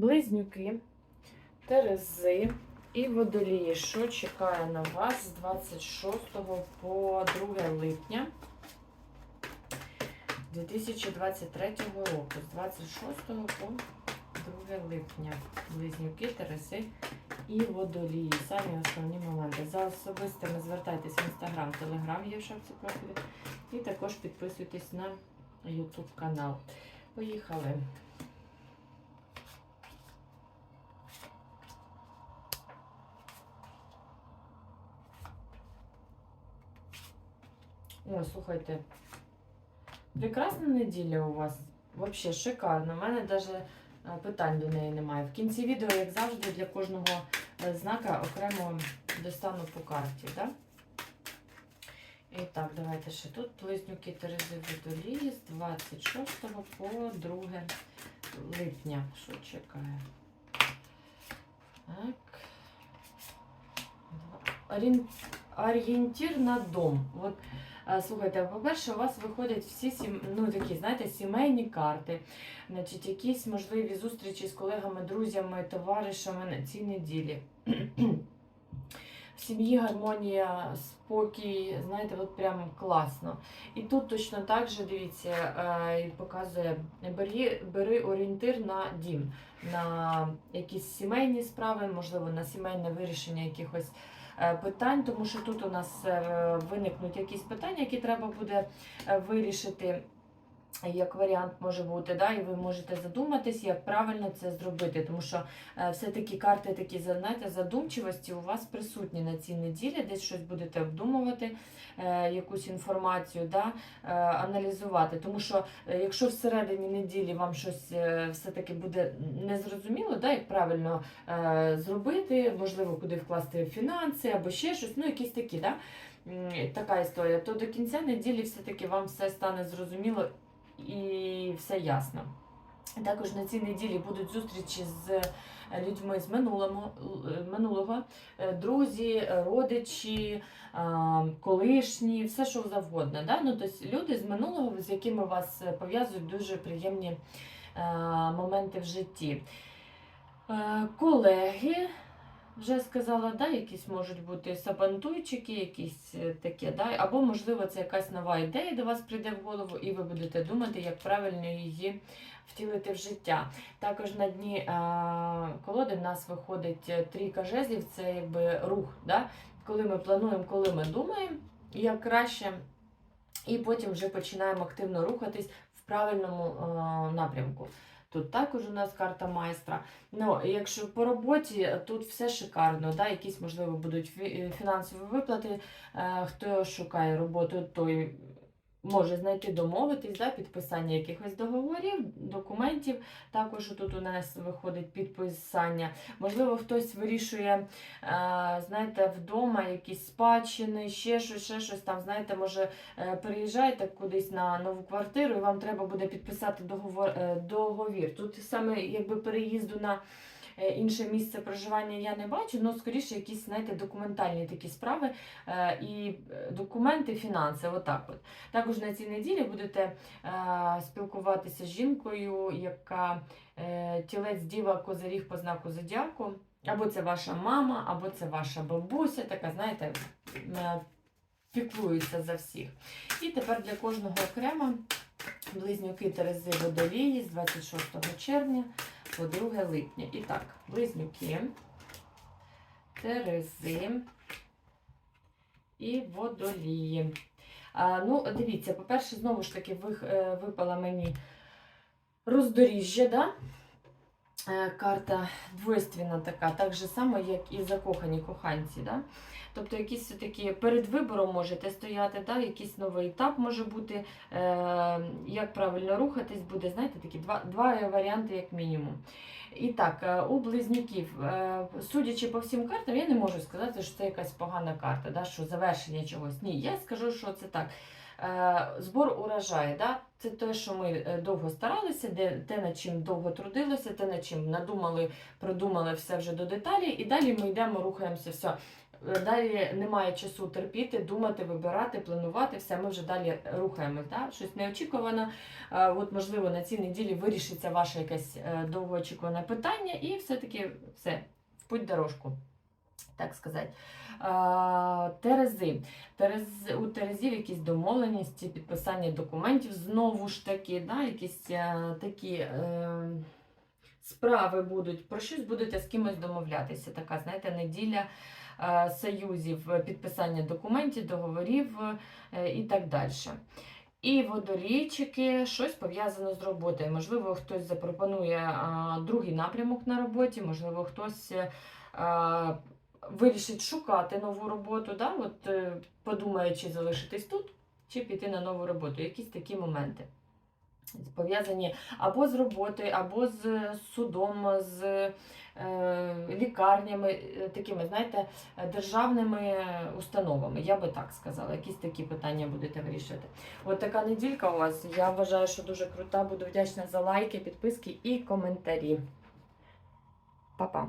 Близнюки, Терези і водолії. Що чекає на вас з 26 по 2 липня 2023 року. З 26 по 2 липня. Близнюки, Терези і водолії. Самі основні моменти. За особистими звертайтесь в інстаграм, телеграм є в шапці профілі. І також підписуйтесь на YouTube канал. Поїхали. О, слухайте. Прекрасна неділя у вас. Взагалі шикарно. У мене навіть питань до неї немає. В кінці відео, як завжди, для кожного е, знака окремо достану по карті. Да? І так, давайте ще тут близнюки Терези Водолії з 26 по 2 липня. Що чекає? Так. Орієнтір на дом. От, е, слухайте, по-перше, у вас виходять всі сім, ну, такі, знаєте, сімейні карти, значить, якісь можливі зустрічі з колегами, друзями, товаришами на цій неділі. В сім'ї гармонія, спокій, знаєте, от прям класно. І тут точно так же, дивіться, е, показує, бери, бери орієнтир на дім, на якісь сімейні справи, можливо, на сімейне вирішення якихось е, питань, тому що тут у нас е, виникнуть якісь питання, які треба буде е, вирішити. Як варіант може бути, да, і ви можете задуматись, як правильно це зробити, тому що е, все-таки карти такі знаєте, задумчивості у вас присутні на цій неділі, десь щось будете обдумувати, е, якусь інформацію, да, е, аналізувати. Тому що е, якщо всередині неділі вам щось е, все-таки буде незрозуміло, да, як правильно е, зробити, можливо, куди вкласти фінанси або ще щось, ну якісь такі, да, така історія, то до кінця неділі все-таки вам все стане зрозуміло і все ясно. Також на цій неділі будуть зустрічі з людьми з минулого, минулого е, друзі, е, родичі, колишні, все що завгодно. Да? Ну, тобто люди з минулого, з якими вас е, пов'язують дуже приємні е, моменти в житті. Е, Колеги, вже сказала, да, якісь можуть бути сапантуйчики, якісь е, таке, да? або, можливо, це якась нова ідея до вас прийде в голову, і ви будете думати, як правильно її втілити в життя. Також на дні е, колоди в нас виходить е, трійка жезлів, це якби рух. Да? Коли ми плануємо, коли ми думаємо, як краще, і потім вже починаємо активно рухатись в правильному е, напрямку. Тут також у нас карта майстра. Ну, якщо по роботі, тут все шикарно, да? якісь, можливо, будуть е, фінансові виплати. Е, Хто шукає роботу, той може знайти домовитись, да? підписання якихось договорів, документів. Також тут у нас виходить підписання. Можливо, хтось вирішує, е, знаєте, вдома якісь спадщини, ще щось, ще щось там, знаєте, може е, переїжджаєте кудись на нову квартиру, і вам треба буде підписати договор, е, договір. Тут саме якби переїзду на інше місце проживання я не бачу, але скоріше якісь, знаєте, документальні такі справи е, і е, документи, фінанси. Отак от. Також на цій неділі будете е, спілкуватися з жінкою, яка е, тілець діва козиріг по знаку зодіаку. Або це ваша мама, або це ваша бабуся, така, знаєте, е, піклується за всіх. І тепер для кожного окремо близнюки Терези Водолії з 26 червня по 2 липня. І так, близнюки, Терези і водолії. А, ну, дивіться, по-перше, знову ж таки, е, випала мені роздоріжжя, да? Е, Карта двойственна така, так же само, як і закохані коханці. Да? Тобто якісь такі перед вибором можете стояти, да? якийсь новий етап може бути, е, як правильно рухатись, буде, знаєте, такі два, два варіанти, як мінімум. І так, е, у близнюків, е, судячи по всім картам, я не можу сказати, що це якась погана карта, да? що завершення чогось. Ні, я скажу, що це так. Е, Збор урожаю, да? це те, що ми е, довго старалися, де, те, над чим довго трудилися, те, над чим надумали, продумали все вже до деталі, і далі ми йдемо, рухаємося. все. Далі немає часу терпіти, думати, вибирати, планувати. Все, ми вже далі рухаємось. Да? Щось неочікуване. От, можливо, на цій неділі вирішиться ваше якесь е, довгоочікуване питання, і все-таки все, в путь дорожку, так сказати. Е, Терези. Терез, у Терезів якісь домовленості, підписання документів, знову ж таки, да, якісь е, такі. Е, Справи будуть, про щось будете з кимось домовлятися. Така, знаєте, неділя е, союзів, е, підписання документів, договорів е, і так далі. І водолійчики, щось пов'язане з роботою. Можливо, хтось запропонує а, другий напрямок на роботі, можливо, хтось е, а, вирішить шукати нову роботу. Да? От, е, подумає, чи залишитись тут, чи піти на нову роботу. Якісь такі моменти. Пов'язані або з роботою, або з судом, з е, лікарнями, е, такими, знаєте, е, державними установами. Я би так сказала. Якісь такі питання будете вирішувати. От така неділька у вас. Я вважаю, що дуже крута. Буду вдячна за лайки, підписки і коментарі. Па-па!